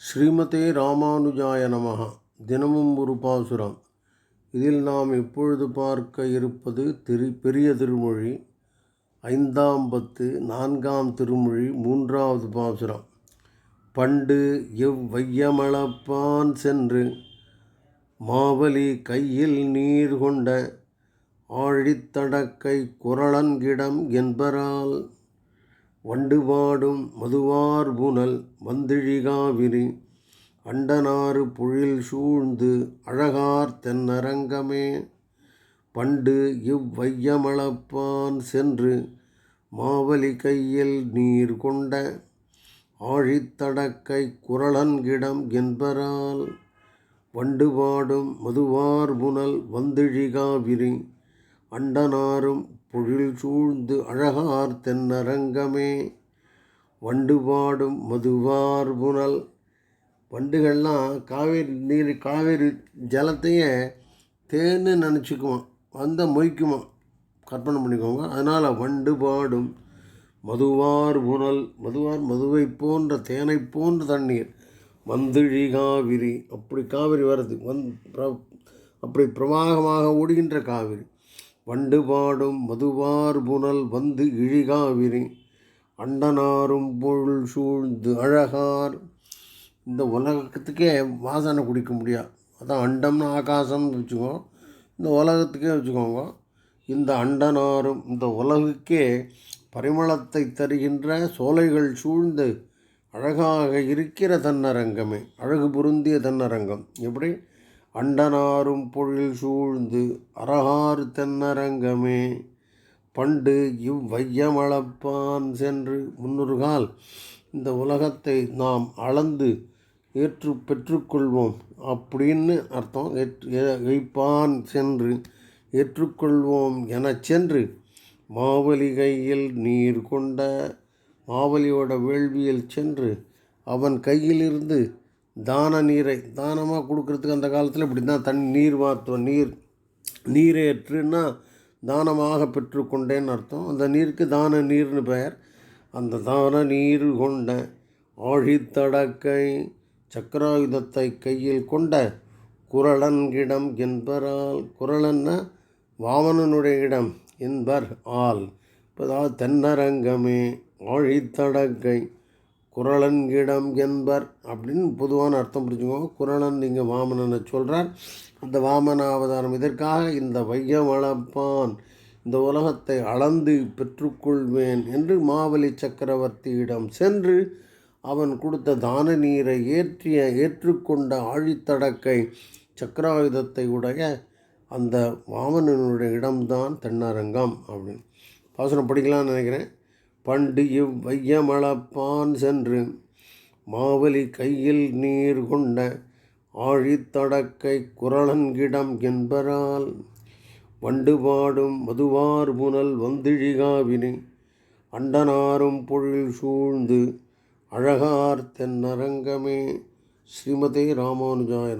ஸ்ரீமதே ராமானுஜாய நமகா தினமும் ஒரு பாசுரம். இதில் நாம் இப்பொழுது பார்க்க இருப்பது திரு பெரிய திருமொழி ஐந்தாம் பத்து நான்காம் திருமொழி மூன்றாவது பாசுரம். பண்டு எவ்வையமளப்பான் சென்று மாவலி கையில் நீர் கொண்ட ஆழித்தடக்கை குரளன்கிடம் என்பரால் வண்டு பாடும் மதுவார் புனல் வந்திழிகாவிரி அண்டனாறு பொழில் சூழ்ந்து அழகார் தென்னரங்கமே. பண்டு இவ்வையமளப்பான் சென்று மாவலி கையில் நீர் கொண்ட ஆழித்தடக்கை குரளன்கிடம் என்பரால் வண்டு பாடும் மதுவார் புனல் வந்திழிகாவிரி அண்டனாரும் பொழில் சூழ்ந்து அழகார் தென்னரங்கமே. வண்டு பாடும் மதுவார் புனல். வண்டுகள்லாம் காவேரி நீர் காவேரி ஜலத்தையே தேன்னு நினச்சிக்குவான் வந்த மொய்க்குமா கற்பனை பண்ணிக்கோங்க. அதனால் வண்டு பாடும் மதுவார் புனல். மதுவார் மதுவை போன்ற தேனை போன்ற தண்ணீர். வந்திழி காவிரி. அப்படி காவிரி வர்றது. வந் அப்படி பிரவாகமாக ஓடுகின்ற காவிரி. வண்டு பாடும் மதுவார் புனல் வந்து இழிகாவிரி அண்டனாரும் பொருள் சூழ்ந்து அழகார். இந்த உலகத்துக்கே வாசனை குடிக்க முடியாது அதான் அண்டம்னு ஆகாசம்னு வச்சுக்கோ இந்த உலகத்துக்கே வச்சுக்கோங்க. இந்த அண்டனாரும் இந்த உலகுக்கே பரிமளத்தை தருகின்ற சோலைகள் சூழ்ந்து அழகாக இருக்கிற தன்னரங்கமே அழகு பொருந்திய தன்னரங்கம். எப்படி? அண்டனாரும் பொழில் சூழ்ந்து அரகார் தென்னரங்கமே. பண்டு இவ்வையமளப்பான் சென்று முன்னொருகால் இந்த உலகத்தை நாம் அளந்து ஏற்று பெற்றுக்கொள்வோம். அப்படின்னு அர்த்தம் ஏற்று சென்று ஏற்றுக்கொள்வோம் எனச் சென்று மாவலி கையில் நீர் கொண்ட மாவலியோட வேள்வியில் சென்று அவன் கையிலிருந்து தான நீரை தானமாக கொடுக்கறதுக்கு அந்த காலத்தில் இப்படி தான் தண்ணி நீர் மாத்துவம் நீர் நீரேற்றுன்னா தானமாக பெற்றுக்கொண்டேன்னு அர்த்தம். அந்த நீருக்கு தான நீர்னு பெயர். அந்த தான நீர் கொண்ட ஆழித்தடக்கை சக்கராயுதத்தை கையில் கொண்ட குரளன்கிடம் என்பரால் குரலன்னா? வாமனனுடைய இடம் என்பர் ஆல் இப்போதாவது தென்னரங்கமே ஆழித்தடக்கை குரலன்கிடம் என்பர் அப்படின்னு பொதுவான அர்த்தம் புரிஞ்சுக்கோங்க. குரலன் இங்கே வாமனனை சொல்கிறார் அந்த வாமன அவதாரம் இதற்காக இந்த வையம் அளப்பான் இந்த உலகத்தை அளந்து பெற்றுக்கொள்வேன் என்று மாவலி சக்கரவர்த்தியிடம் சென்று அவன் கொடுத்த தான நீரை ஏற்றிய ஏற்றுக்கொண்ட ஆழித்தடக்கை சக்கராயுதத்தை உடைய அந்த வாமனனுடைய இடம்தான் தென்னரங்கம் அப்படின்னு. பாசனம் படிக்கலாம்னு நினைக்கிறேன். பண்டு இவ்வையமளப்பான் சென்று மாவலி கையில் நீர் கொண்ட ஆழித்தடக்கை குரளன்கிடம் என்பரால் வண்டு பாடும் மதுவார் புனல் வந்திழிகாவினை அண்டனாரும் பொழில் சூழ்ந்து அழகார் தென்னரங்கமே. ஸ்ரீமதே ராமானுஜாய